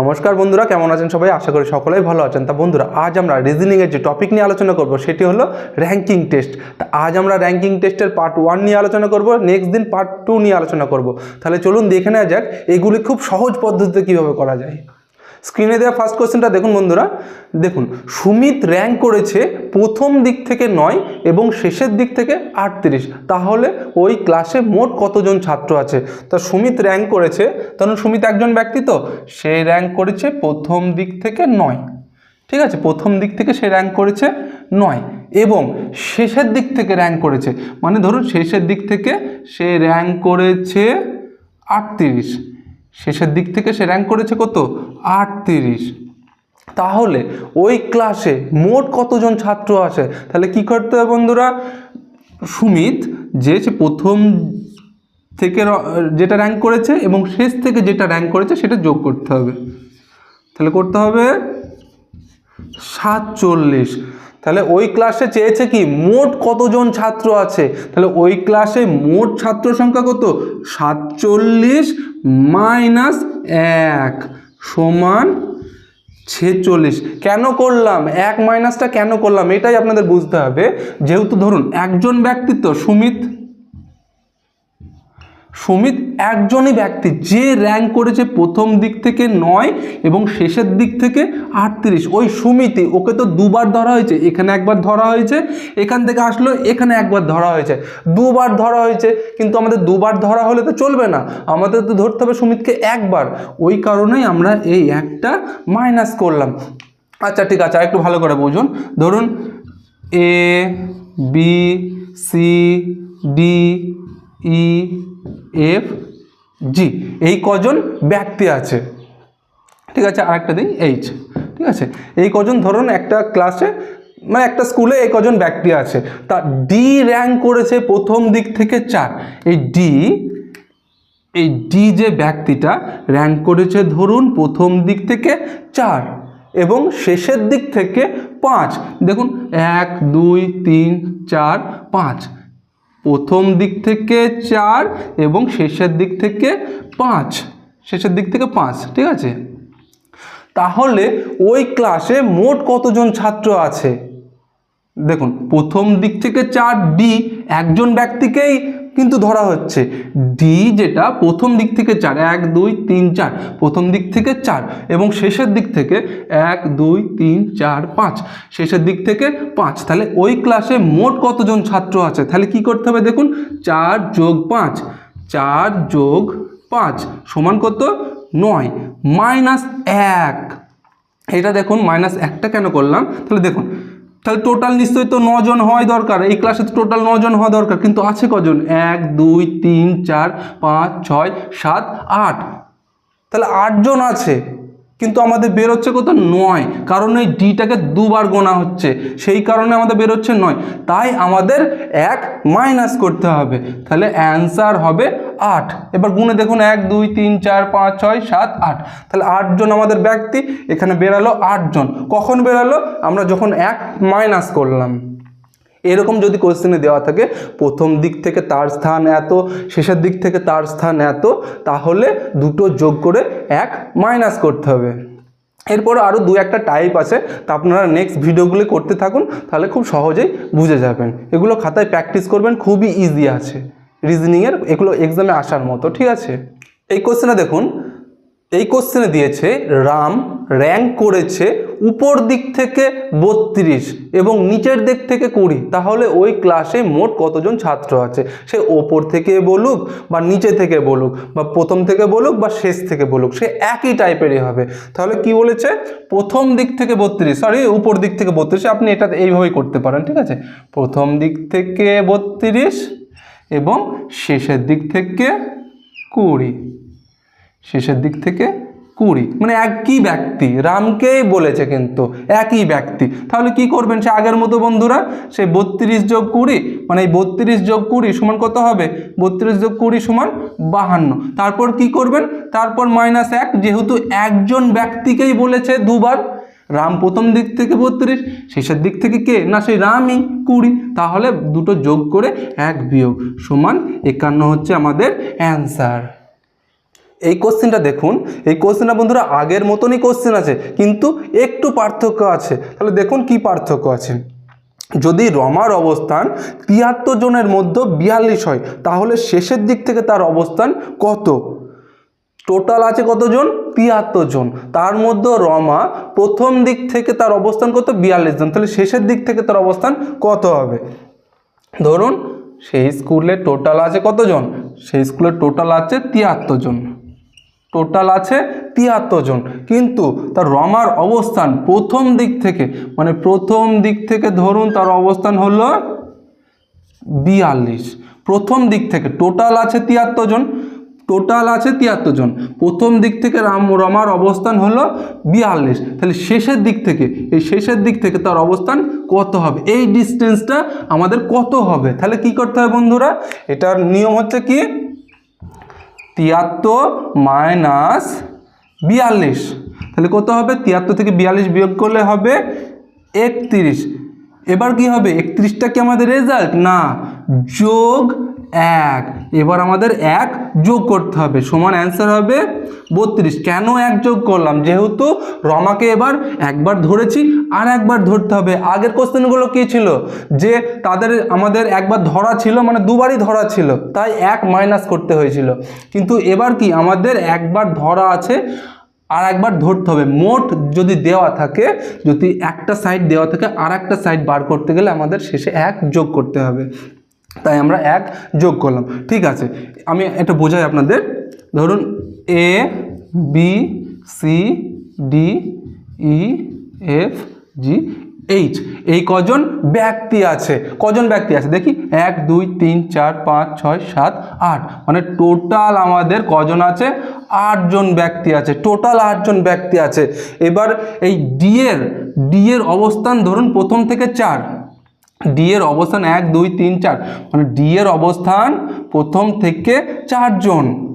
নমস্কার বন্ধুরা, কেমন আছেন সবাই? আশা করি সকলেই ভালো আছেন। তা বন্ধুরা, আজ আমরা রিজনিংয়ের যে টপিক নিয়ে আলোচনা করব, সেটি হলো র্যাঙ্কিং টেস্ট তা আজ আমরা র্যাঙ্কিং টেস্টের পার্ট ওয়ান নিয়ে আলোচনা করব নেক্সট দিন পার্ট টু নিয়ে আলোচনা করব। তাহলে চলুন দেখে নেওয়া যাক, এগুলি খুব সহজ পদ্ধতিতে কীভাবে করা যায়। স্ক্রিনে দেওয়া ফার্স্ট কোশ্চেনটা দেখুন বন্ধুরা। দেখুন, সুমিত র্যাঙ্ক করেছে প্রথম দিক থেকে নয় এবং শেষের দিক থেকে আটত্রিশ। তাহলে ওই ক্লাসে মোট কতজন ছাত্র আছে? তা সুমিত র্যাঙ্ক করেছে কারণ সুমিত একজন ব্যক্তি তো, সে র্যাঙ্ক করেছে প্রথম দিক থেকে নয়। ঠিক আছে, প্রথম দিক থেকে সে র্যাঙ্ক করেছে নয় এবং শেষের দিক থেকে র্যাঙ্ক করেছে। মানে ধরুন শেষের দিক থেকে সে র্যাঙ্ক করেছে আটত্রিশ। শেষের দিক থেকে সে র্যাঙ্ক করেছে কত? আটত্রিশ। তাহলে ওই ক্লাসে মোট কতজন ছাত্র আছে? তাহলে কি করতে হবে বন্ধুরা? সুমিত, যে প্রথম থেকে যেটা র্যাঙ্ক করেছে এবং শেষ থেকে যেটা র্যাঙ্ক করেছে সেটা যোগ করতে হবে। তাহলে করতে হবে সাতচল্লিশ। তাহলে ওই ক্লাসে চেয়েছে কি? মোট কতজন ছাত্র আছে? তাহলে ওই ক্লাসে মোট ছাত্র সংখ্যা কত? সাতচল্লিশ মাইনাস এক সমান ছেচল্লিশ। কেন করলাম? এক মাইনাসটা কেন করলাম? এটাই আপনাদের বুঝতে হবে। যেহেতু ধরুন একজন ব্যক্তিত্ব, সুমিত সুমিত একজনই ব্যক্তি, যে র্যাঙ্ক করেছে প্রথম দিক থেকে নয় এবং শেষের দিক থেকে আটত্রিশ। ওই সুমিতি ওকে তো দুবার ধরা হয়েছে, এখানে একবার ধরা হয়েছে, এখান থেকে আসলো, এখানে একবার ধরা হয়েছে। দুবার ধরা হয়েছে, কিন্তু আমাদের দুবার ধরা হলে তো চলবে না। আমাদের তো ধরতে হবে সুমিতকে একবার। ওই কারণেই আমরা এই একটা মাইনাস করলাম। আচ্ছা ঠিক আছে একটু ভালো করে বুঝুন। ধরুন A B C D E, F, G, এই কজন ব্যক্তি আছে। ঠিক আছে, আরেকটা দিই, এইচ। ঠিক আছে, এই কজন ধরুন একটা ক্লাসে মানে একটা স্কুলে এই কজন ব্যক্তি আছে। তা ডি র্যাঙ্ক করেছে প্রথম দিক থেকে চার। এই ডি এই ডি যে ব্যক্তিটা র্যাঙ্ক করেছে ধরুন প্রথম দিক থেকে চার এবং শেষের দিক থেকে পাঁচ। দেখুন, এক, দুই, তিন, চার, পাঁচ। প্রথম দিক থেকে চার এবং শেষের দিক থেকে পাঁচ। শেষের দিক থেকে পাঁচ, ঠিক আছে? তাহলে ওই ক্লাসে মোট কতজন ছাত্র আছে? দেখুন, প্রথম দিক থেকে চার ডি, একজন ব্যক্তিকেই কিন্তু ধরা হচ্ছে। ডি যেটা প্রথম দিক থেকে চার, এক, দুই, তিন, চার। প্রথম দিক থেকে চার এবং শেষের দিক থেকে এক, দুই, তিন, চার, পাঁচ। শেষের দিক থেকে পাঁচ। তাহলে ওই ক্লাসে মোট কতজন ছাত্র আছে? তাহলে কি করতে হবে দেখুন? চার যোগ পাঁচ। চার যোগ পাঁচ সমান কত? নয়। মাইনাস এক। এটা দেখুন, মাইনাস একটা কেন করলাম? তাহলে দেখুন তাহলে টোটাল নিশ্চয়ই তো নজন হওয়াই দরকার। এই ক্লাসে তো টোটাল নজন হওয়া দরকার। কিন্তু আছে কজন? এক, দুই, তিন, চার, পাঁচ, ছয়, সাত, আট। তাহলে আটজন আছে, কিন্তু আমাদের বেরোচ্ছে কত? নয়। কারণ এই ডিটাকে দুবার গোনা হচ্ছে। সেই কারণে আমাদের বেরোচ্ছে নয়। তাই আমাদের এক মাইনাস করতে হবে। তাহলে অ্যান্সার হবে আট। এবার গুণে দেখুন এক, দুই, তিন, চার, পাঁচ, ছয়, সাত, আট। তাহলে আটজন আমাদের ব্যক্তি, এখানে বেরালো আটজন। কখন বেরালো? আমরা যখন এক মাইনাস করলাম। এরকম যদি কোশ্চেনে দেওয়া থাকে, প্রথম দিক থেকে তার স্থান এত, শেষের দিক থেকে তার স্থান এত, তাহলে দুটো যোগ করে এক মাইনাস করতে হবে। এরপর আরও দু একটা টাইপ আছে, তা আপনারা নেক্সট ভিডিওগুলি করতে থাকুন, তাহলে খুব সহজেই বুঝে যাবেন। এগুলো খাতায় প্র্যাকটিস করবেন, খুবই ইজি আছে। রিজনিংয়ের এগুলো এক্সামে আসার মতো, ঠিক আছে? এই কোশ্চেনে দেখুন, এই কোশ্চেনে দিয়েছে, রাম র্যাঙ্ক করেছে উপর দিক থেকে বত্রিশ এবং নিচের দিক থেকে কুড়ি। তাহলে ওই ক্লাসে মোট কতজন ছাত্র আছে? সে ওপর থেকে বলুক বা নিচে থেকে বলুক বা প্রথম থেকে বলুক বা শেষ থেকে বলুক, সে একই টাইপেরই হবে। তাহলে কি বলেছে? প্রথম দিক থেকে বত্রিশ সরি উপর দিক থেকে বত্রিশ, আপনি এটা এইভাবেই করতে পারেন, ঠিক আছে? প্রথম দিক থেকে বত্রিশ এবং শেষের দিক থেকে কুড়ি। শেষের দিক থেকে কুড়ি। মানে একই ব্যক্তি। রামকেই বলেছে কিন্তু একই ব্যক্তি। তাহলে কি করবেন সে আগের মতো বন্ধুরা? সে বত্রিশ যোগ কুড়ি মানে এই বত্রিশ যোগ কুড়ি সমান কত হবে? বত্রিশ যোগ কুড়ি সমান বাহান্ন। তারপর কি করবেন? তারপর মাইনাস এক, যেহেতু একজন ব্যক্তিকেই বলেছে দুবার রাম প্রথম দিক থেকে বত্রিশ, শেষের দিক থেকে কে? না, সেই রামই কুড়ি। তাহলে দুটো যোগ করে এক বিয়োগ সমান একান্ন হচ্ছে আমাদের অ্যান্সার। এই কোশ্চেনটা দেখুন। এই কোশ্চেনটা বন্ধুরা আগের মতনই কোশ্চেন আছে, কিন্তু একটু পার্থক্য আছে। তাহলে দেখুন কি পার্থক্য আছে। যদি রমার অবস্থান তিয়াত্তর জনের মধ্যে বিয়াল্লিশ হয়, তাহলে শেষের দিক থেকে তার অবস্থান কত? টোটাল আছে কতজন? তিয়াত্তর জন তার মধ্যে রমা প্রথম দিক থেকে তার অবস্থান কত? বিয়াল্লিশ জন তাহলে শেষের দিক থেকে তার অবস্থান কত হবে? ধরুন সেই স্কুলে টোটাল আছে কতজন? সেই স্কুলে টোটাল আছে তিয়াত্তর জন টোটাল আছে তিয়াত্তর জন কিন্তু তার রমার অবস্থান প্রথম দিক থেকে মানে প্রথম দিক থেকে ধরুন তার অবস্থান হলো বিয়াল্লিশ। প্রথম দিক থেকে টোটাল আছে তিয়াত্তর জন টোটাল আছে তিয়াত্তর জন। প্রথম দিক থেকে রাম রমার অবস্থান হলো বিয়াল্লিশ। তাহলে শেষের দিক থেকে, এই শেষের দিক থেকে তার অবস্থান কত হবে? এই ডিস্টেন্সটা আমাদের কত হবে? তাহলে কি করতে হবে বন্ধুরা? এটার নিয়ম হচ্ছে কি? তিয়াত্তর মাইনাস বিয়াল্লিশ। তাহলে কত হবে? তিয়াত্তর থেকে বিয়াল্লিশ বিয়োগ করলে হবে একত্রিশ। এবার কি হবে? একত্রিশটা কি আমাদের রেজাল্ট না। যোগ এক। এবার আমাদের এক যোগ করতে হবে। সমান অ্যান্সার হবে বত্রিশ। কেন এক যোগ করলাম? যেহেতু রমাকে এবার একবার ধরেছি আর একবার ধরতে হবে। আগের কোশ্চেনগুলো কী ছিল? যে তাদের আমাদের একবার ধরা ছিল মানে দুবারই ধরা ছিল, তাই এক মাইনাস করতে হয়েছিল। কিন্তু এবার কি? আমাদের একবার ধরা আছে আর একবার ধরতে হবে। মোট যদি দেওয়া থাকে, যদি একটা সাইড দেওয়া থাকে আর একটা সাইড বার করতে গেলে আমাদের শেষে এক যোগ করতে হবে। তাই আমরা এক যোগ করলাম। ঠিক আছে, আমি এটা বোঝাই আপনাদের। ধরুন A B C D E F G H এই কজন ব্যক্তি আছে। কজন ব্যক্তি আছে? দেখি, এক, দুই, তিন, চার, পাঁচ, ছয়, সাত, আট। মানে টোটাল আমাদের কজন আছে? আটজন ব্যক্তি আছে। টোটাল আটজন ব্যক্তি আছে। এবার এই ডি এর ডি এর অবস্থান ধরুন প্রথম থেকে চার। ডি এর অবস্থান এক, দুই, তিন, চার। মানে ডি এর অবস্থান প্রথম থেকে চারজন।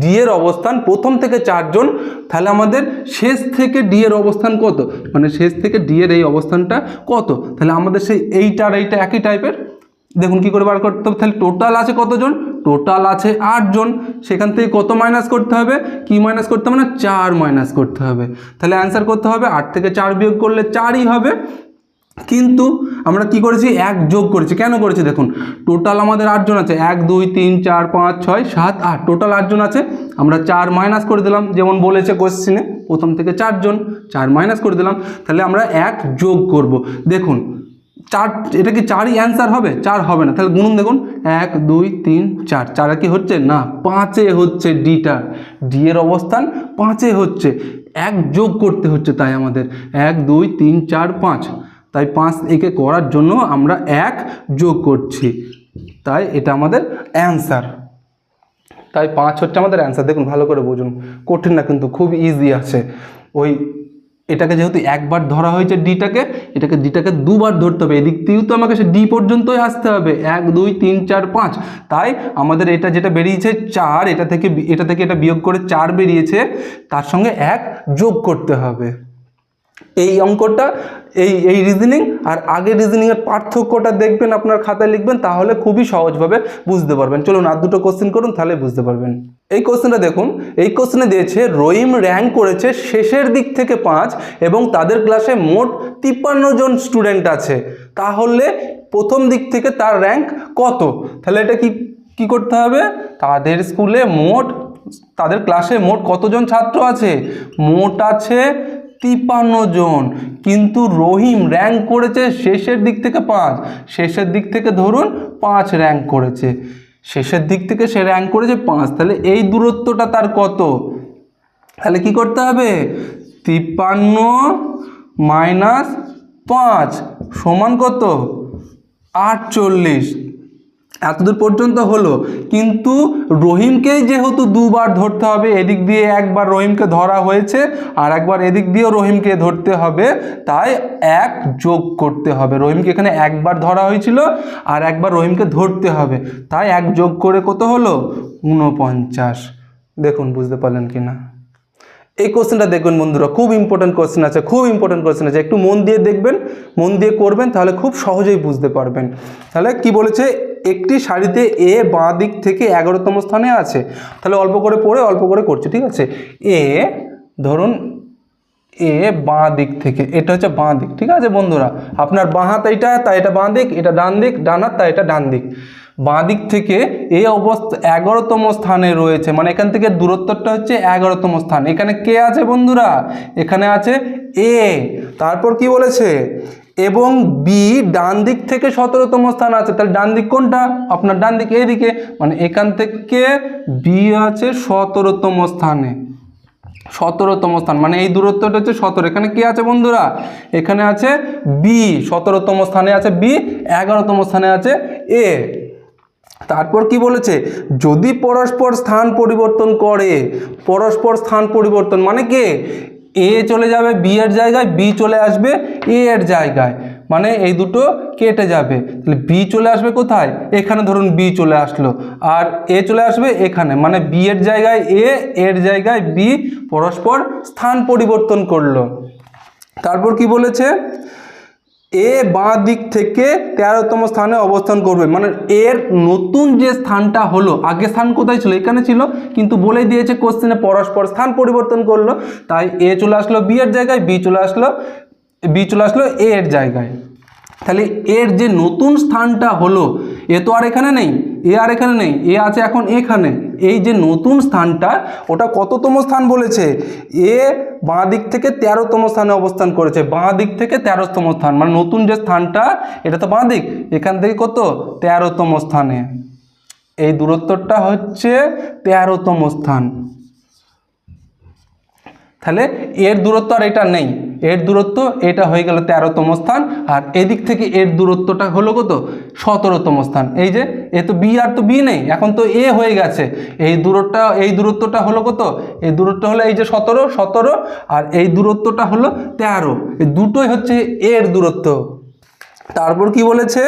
ডি এর অবস্থান প্রথম থেকে চারজন, তাহলে আমাদের শেষ থেকে ডি এর অবস্থান কত? মানে শেষ থেকে ডি এর এই অবস্থানটা কত? তাহলে আমাদের সেই এইটা আর এইটা একই টাইপের দেখুন কি করে বার করতে হবে, তাহলে টোটাল আছে কতজন? টোটাল আছে আটজন। সেখান থেকে কত মাইনাস করতে হবে? কি মাইনাস করতে হবে? না চার মাইনাস করতে হবে। তাহলে অ্যান্সার করতে হবে, আট থেকে চার বিয়োগ করলে চারই হবে। কিন্তু আমরা কি করেছি? এক যোগ করেছি। কেন করেছি? দেখুন টোটাল আমাদের আটজন আছে। এক, দুই, তিন, চার, পাঁচ, ছয়, সাত, আট। টোটাল আটজন আছে। আমরা চার মাইনাস করে দিলাম, যেমন বলেছে কোশ্চিনে প্রথম থেকে চারজন চার মাইনাস করে দিলাম, তাহলে আমরা এক যোগ করব। দেখুন, চার, এটা কি চারই অ্যান্সার হবে? চার হবে না। তাহলে গুনুন, দেখুন, এক, দুই, তিন, চার। চারে কি হচ্ছে? না, পাঁচে হচ্ছে ডিটা ডি এর অবস্থান পাঁচে হচ্ছে। এক যোগ করতে হচ্ছে তাই আমাদের। এক, দুই, তিন, চার, পাঁচ। তাই পাঁচ একে করার জন্য আমরা এক যোগ করছি। তাই এটা আমাদের অ্যান্সার তাই পাঁচ হচ্ছে আমাদের অ্যান্সার দেখুন, ভালো করে বুঝুন। কঠিন না, কিন্তু খুব ইজি আছে। ওই এটাকে যেহেতু একবার ধরা হয়েছে ডিটাকে এটাকে ডিটাকে দুবার ধরতে হবে। এদিক দিয়েও তো আমাকে সে ডি পর্যন্তই আসতে হবে। এক, দুই, তিন, চার, পাঁচ। তাই আমাদের এটা যেটা বেরিয়েছে চার, এটা থেকে এটা থেকে এটা বিয়োগ করে চার বেরিয়েছে, তার সঙ্গে এক যোগ করতে হবে। এই অঙ্কটা, এই এই রিজনিং আর আগের রিজনিংয়ের পার্থক্যটা দেখবেন, আপনার খাতায় লিখবেন, তাহলে খুবই সহজভাবে বুঝতে পারবেন। চলুন আর দুটো কোশ্চেন করুন, তাহলে বুঝতে পারবেন। এই কোশ্চেনটা দেখুন, এই কোশ্চেনে দিয়েছে, রহিম র্যাঙ্ক করেছে শেষের দিক থেকে পাঁচ এবং তাদের ক্লাসে মোট তিপ্পান্ন জন স্টুডেন্ট আছে। তাহলে প্রথম দিক থেকে তার র্যাঙ্ক কত? তাহলে এটা কি কি করতে হবে? তাদের স্কুলে মোট, তাদের ক্লাসে মোট কতজন ছাত্র আছে? মোট আছে তিপ্পান্ন জন। কিন্তু রহিম র্যাঙ্ক করেছে শেষের দিক থেকে পাঁচ। শেষের দিক থেকে ধরুন পাঁচ র্যাঙ্ক করেছে। শেষের দিক থেকে সে র্যাঙ্ক করেছে পাঁচ। তাহলে এই দূরত্বটা তার কত? তাহলে কি করতে হবে? তিপ্পান্ন মাইনাস পাঁচ সমান কত? আটচল্লিশ। এতদূর পর্যন্ত হলো। কিন্তু রহিমকেই যেহেতু দুবার ধরতে হবে, এদিক দিয়ে একবার রহিমকে ধরা হয়েছে আর একবার এদিক দিয়েও রহিমকে ধরতে হবে, তাই এক যোগ করতে হবে। রহিমকে এখানে একবার ধরা হয়েছিল আর একবার রহিমকে ধরতে হবে। তাই এক যোগ করে কত হলো? ঊনপঞ্চাশ। দেখুন, বুঝতে পারলেন কি না? এই কোশ্চেনটা দেখবেন বন্ধুরা, খুব ইম্পর্টেন্ট কোশ্চেন আছে, খুব ইম্পর্টেন্ট কোশ্চেন আছে। একটু মন দিয়ে দেখবেন, মন দিয়ে করবেন, তাহলে খুব সহজেই বুঝতে পারবেন। তাহলে কি বলেছে? একটি সারিতে এ বাঁ দিক থেকে এগারোতম স্থানে আছে। তাহলে অল্প করে পড়ে অল্প করে করছে, ঠিক আছে? এ, ধরুন এ বাঁ দিক থেকে, এটা হচ্ছে বাঁ দিক, ঠিক আছে বন্ধুরা? আপনার বাঁ হাত এইটা, তাই এটা বাঁ দিক, এটা ডান দিক, ডান হাত, তাই এটা ডান দিক। বাঁ দিক থেকে এই অবস্থা, এগারোতম স্থানে রয়েছে মানে এখান থেকে দূরত্বটা হচ্ছে এগারোতম স্থান। এখানে কে আছে বন্ধুরা? এখানে আছে এ। তারপর কি বলেছে? এবং বি ডান দিক থেকে সতেরোতম স্থান আছে। তাহলে ডান দিক কোনটা? আপনার ডান দিক এইদিকে। মানে এখান থেকে বি আছে সতেরোতম স্থানে। সতেরোতম স্থান। মানে এই দূরত্বটা হচ্ছে সতেরো। এখানে কি আছে বন্ধুরা? এখানে আছে বি সতেরোতম স্থানে আছে বি এগারোতম স্থানে আছে এ তারপর কি বলেছে? যদি পরস্পর স্থান পরিবর্তন করে, পরস্পর স্থান পরিবর্তন মানে কি? এ চলে যাবে বি এর জায়গায় বি চলে আসবে এ এর জায়গায়। মানে এই দুটো কেটে যাবে। তাহলে বি চলে আসবে কোথায়? এখানে ধরুন বি চলে আসলো। আর এ চলে আসবে এখানে। মানে বি এর জায়গায় এ এর জায়গায় বি পরস্পর স্থান পরিবর্তন করল। তারপর কি বলেছে? এ বাঁ দিক থেকে তেরোতম স্থানে অবস্থান করবে। মানে এর নতুন যে স্থানটা হলো, আগে স্থান কোথায় ছিল? এখানে ছিল, কিন্তু বলে দিয়েছে কোশ্চেনে পরস্পর স্থান পরিবর্তন করল। তাই এ চলে আসলো বি এর জায়গায়, বি চলে আসলো, বি চলে আসলো এ এর জায়গায়। তাহলে এর যে নতুন স্থানটা হলো, এ তো আর এখানে নেই। এ আর এখানে নেই এ আছে এখন এখানে। এই যে নতুন স্থানটা, ওটা কততম স্থান বলেছে? এ বাঁ দিক থেকে তেরোতম স্থানে অবস্থান করেছে। বাঁ দিক থেকে তেরোতম স্থান মানে নতুন যে স্থানটা, এটা তো বাঁ দিক। এখান থেকে কত? তেরোতম স্থানে। এই দূরত্বটা হচ্ছে তেরোতম স্থান। তাহলে এর দূরত্ব আর এটা নেই। এর দূরত্ব এটা হয়ে গেল তেরোতম স্থান, আর এদিক থেকে এর দূরত্বটা হলো কত? সতেরোতম স্থান। এই যে, এ তো বি আর তো বি নেই, এখন তো এ হয়ে গেছে। এই দূরত্বটা এই দূরত্বটা হলো কত? এই দূরত্ব হলো এই যে সতেরো সতেরো, আর এই দূরত্বটা হলো তেরো। এই দুটোই হচ্ছে এর দূরত্ব। তারপর কি বলেছে?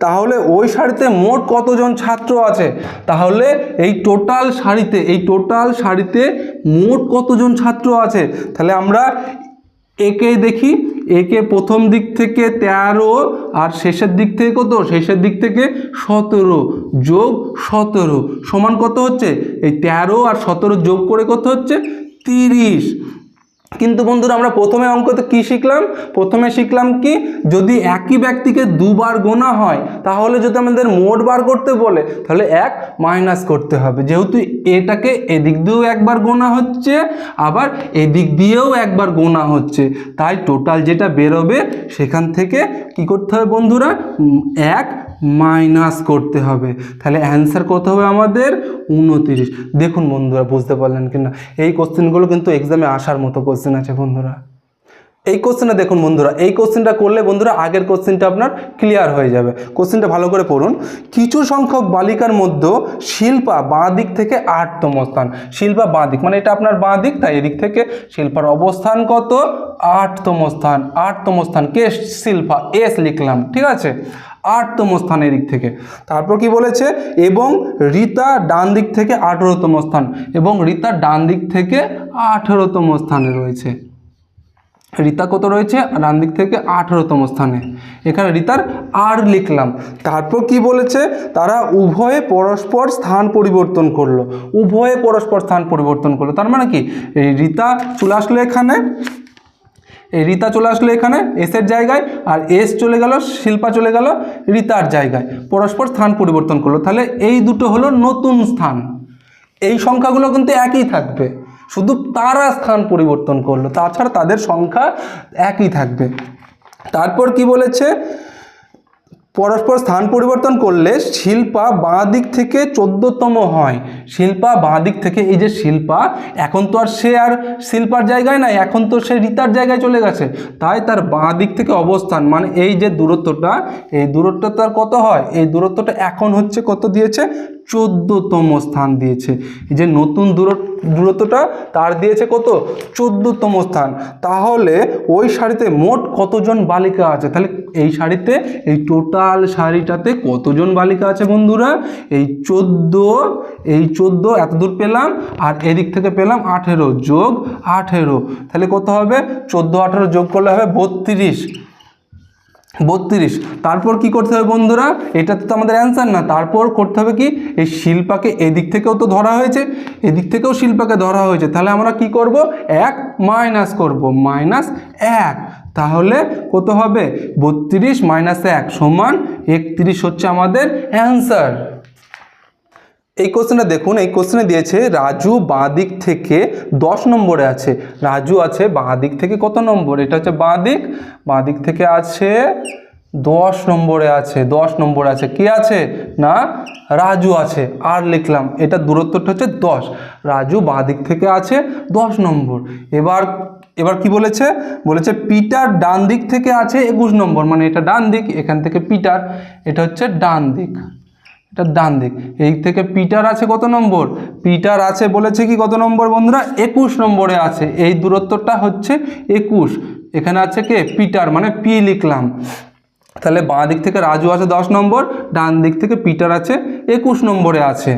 তাহলে ওই শাড়িতে মোট কতজন ছাত্র আছে? তাহলে এই টোটাল শাড়িতে এই টোটাল শাড়িতে মোট কতজন ছাত্র আছে? তাহলে আমরা একে দেখি, একে প্রথম দিক থেকে তেরো আর শেষের দিক থেকে কত? শেষের দিক থেকে সতেরো যোগ সতেরো সমান কত হচ্ছে? এই তেরো আর সতেরো যোগ করে কত হচ্ছে? তিরিশ। কিন্তু বন্ধুরা, আমরা প্রথমে অঙ্কতে কি শিখলাম? প্রথমে শিখলাম কি, যদি একই ব্যক্তিকে দুবার গোনা হয়, তাহলে যদি আমাদের মোট বার করতে বলে, তাহলে এক মাইনাস করতে হবে। যেহেতু এটাকে এদিক দিয়েও একবার গোনা হচ্ছে, আবার এদিক দিয়েও একবার গোনা হচ্ছে। তাই টোটাল যেটা বেরোবে, সেখান থেকে কি করতে হবে বন্ধুরা? এক মাইনাস করতে হবে। তাহলে অ্যান্সার কত হবে আমাদের? উনতিরিশ। দেখুন বন্ধুরা, বুঝতে পারলেন কিনা এই কোশ্চেনগুলো কিন্তু এক্সামে আসার মতো কোশ্চেন আছে বন্ধুরা। এই কোশ্চেনটা দেখুন বন্ধুরা, এই কোশ্চেনটা করলে বন্ধুরা আগের কোশ্চেনটা আপনার ক্লিয়ার হয়ে যাবে। কোশ্চেনটা ভালো করে পড়ুন। কিছু সংখ্যক বালিকার মধ্যে শিল্পা বাঁ দিক থেকে আটতম স্থান। শিল্পা বাঁ দিক মানে এটা আপনার বাঁ দিক তাই এদিক থেকে শিল্পার অবস্থান কত? আটতম স্থান। আটতম স্থান, কে? শিল্পা এস লিখলাম, ঠিক আছে? আটতম স্থান এদিক থেকে। তারপর কি বলেছে? এবং রীতা ডান দিক থেকে আঠেরোতম স্থান এবং রীতা ডান দিক থেকে আঠেরোতম স্থানে রয়েছে। রিতা কত রয়েছে? ডান দিক থেকে আঠেরোতম স্থানে। এখানে রিতার আর লিখলাম। তারপর কি বলেছে? তারা উভয়ে পরস্পর স্থান পরিবর্তন করল। উভয়ে পরস্পর স্থান পরিবর্তন করল। তার মানে কি? রিতা চলে আসলো এখানে। এই রিতা চলে আসলো এখানে এসের জায়গায়, আর এস চলে গেল, শিল্পা চলে গেল রিতার জায়গায়। পরস্পর স্থান পরিবর্তন করল। তাহলে এই দুটো হলো নতুন স্থান। এই সংখ্যাগুলো কিন্তু একই থাকবে। শুধু তারা স্থান পরিবর্তন করল, তাছাড়া তাদের সংখ্যা একই থাকবে। তারপর কি বলেছে? পরস্পর স্থান পরিবর্তন করলে শিল্পা বাঁ দিক থেকে চোদ্দতম হয়। শিল্পা বাঁ দিক থেকে এই যে শিল্পা, এখন তো আর সে আর শিল্পার জায়গায় নাই, এখন তো সে রিতার জায়গায় চলে গেছে। তাই তার বাঁ দিক থেকে অবস্থান মানে এই যে দূরত্বটা, এই দূরত্বটা তার কত হয়? এই দূরত্বটা এখন হচ্ছে কত দিয়েছে? চোদ্দতম স্থান দিয়েছে। যে নতুন দূর, দূরত্বটা তার দিয়েছে কত? চোদ্দতম স্থান। তাহলে ওই শাড়িতে মোট কতজন বালিকা আছে? তাহলে এই শাড়িতে এই টোটাল শাড়িটাতে কতজন বালিকা আছে বন্ধুরা? এই চোদ্দ, এই চোদ্দ এত দূর পেলাম আর এদিক থেকে পেলাম আঠেরো যোগ আঠেরো। তাহলে কত হবে? চোদ্দ, আঠেরো যোগ করলে হবে বত্রিশ। বত্রিশ। তারপর কি করতে হবে বন্ধুরা? এটা তো আমাদের অ্যান্সার না। তারপর করতে হবে কি? এই শিল্পাকে এদিক থেকেও তো ধরা হয়েছে। এদিক থেকেও শিল্পাকে ধরা হয়েছে। তাহলে আমরা কি করব? এক মাইনাস করব। মাইনাস এক। তাহলে কত হবে? বত্রিশ মাইনাস এক সমান একত্রিশ হচ্ছে আমাদের অ্যান্সার এই কোশ্চেনটা দেখুন, এই কোশ্চেনে দিয়েছে, রাজু বাঁ দিক থেকে দশ নম্বরে আছে। রাজু আছে বাঁ দিক থেকে কত নম্বর? এটা হচ্ছে বাঁ দিক। বাঁ দিক থেকে আছে দশ নম্বরে আছে। দশ নম্বরে আছে কি আছে? না, রাজু আছে। আর লিখলাম, এটা দূরত্বটা হচ্ছে দশ। রাজু বাঁ দিক থেকে আছে দশ নম্বর। এবার এবার কি বলেছে? বলেছে পিটার ডান দিক থেকে আছে একুশ নম্বর। মানে এটা ডান দিক, এখান থেকে পিটার, এটা হচ্ছে ডান দিক। এটা ডান দিক। এই থেকে পিটার আছে কত নম্বর? পিটার আছে বলেছে কি কত নম্বর বন্ধুরা? একুশ নম্বরে আছে। এই দূরত্বটা হচ্ছে একুশ। এখানে আছে কে? পিটার মানে পি লিখলাম। তাহলে বাঁ দিক থেকে রাজু আছে দশ নম্বর, ডান দিক থেকে পিটার আছে একুশ নম্বরে আছে।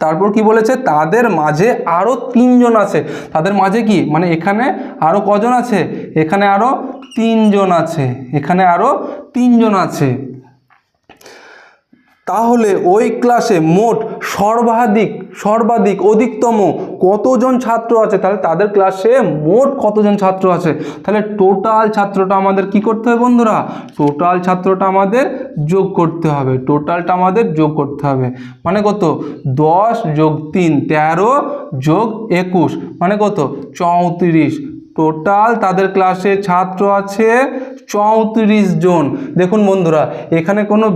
তারপর কি বলেছে? তাদের মাঝে আরও তিনজন আছে। তাদের মাঝে কি? মানে এখানে আরও কজন আছে? এখানে আরও তিনজন আছে। এখানে আরও তিনজন আছে। তাহলে ওই ক্লাসে মোট সর্বাধিক সর্বাধিক অধিকতম কতজন ছাত্র আছে? তাহলে তাদের ক্লাসে মোট কতজন ছাত্র আছে? তাহলে টোটাল ছাত্রটা আমাদের কি করতে হবে বন্ধুরা? টোটাল ছাত্রটা আমাদের যোগ করতে হবে। টোটালটা আমাদের যোগ করতে হবে। মানে কত? দশ যোগ তিন, তেরো যোগ একুশ। মানে কত? চৌত্রিশ। টোটাল তাদের ক্লাসে ছাত্র আছে চৌত্রিশ জন। দেখুন বন্ধুরা, এখানে কোনো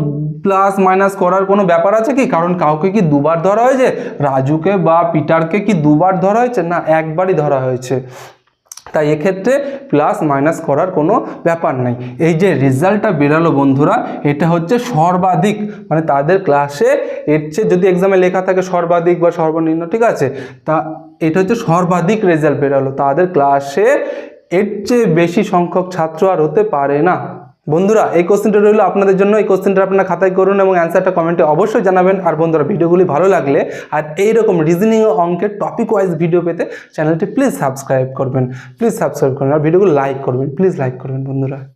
প্লাস মাইনাস করার কোনো ব্যাপার আছে কি? কারণ কাউকে কি দুবার ধরা হয়েছে? রাজুকে বা পিটারকে কি দুবার ধরা হয়েছে? না, একবারই ধরা হয়েছে। তাই এক্ষেত্রে প্লাস মাইনাস করার কোনো ব্যাপার নাই। এই যে রেজাল্টটা বেরালো বন্ধুরা, এটা হচ্ছে সর্বাধিক মানে তাদের ক্লাসে এর চেয়ে যদি এক্সামে লেখা থাকে সর্বাধিক বা সর্বনিম্ন, ঠিক আছে? তা এটা হচ্ছে সর্বাধিক রেজাল্ট বেরালো। তাদের ক্লাসে এর চেয়ে বেশি সংখ্যক ছাত্র আর হতে পারে না। বন্ধুরা, এই কোশ্চেনটা রইল আপনাদের জন্য। এই কোশ্চেনটা আপনারা খাতায় করুন এবং অ্যান্সারটা কমেন্টে অবশ্যই জানাবেন। আর বন্ধুরা, ভিডিওগুলি ভালো লাগলে আর এইরকম রিজনিং ও অঙ্কের টপিক ওয়াইজ ভিডিও পেতে চ্যানেলটি প্লিজ সাবস্ক্রাইব করবেন। প্লিজ সাবস্ক্রাইব করবেন আর ভিডিওগুলো লাইক করবেন। প্লিজ লাইক করবেন বন্ধুরা।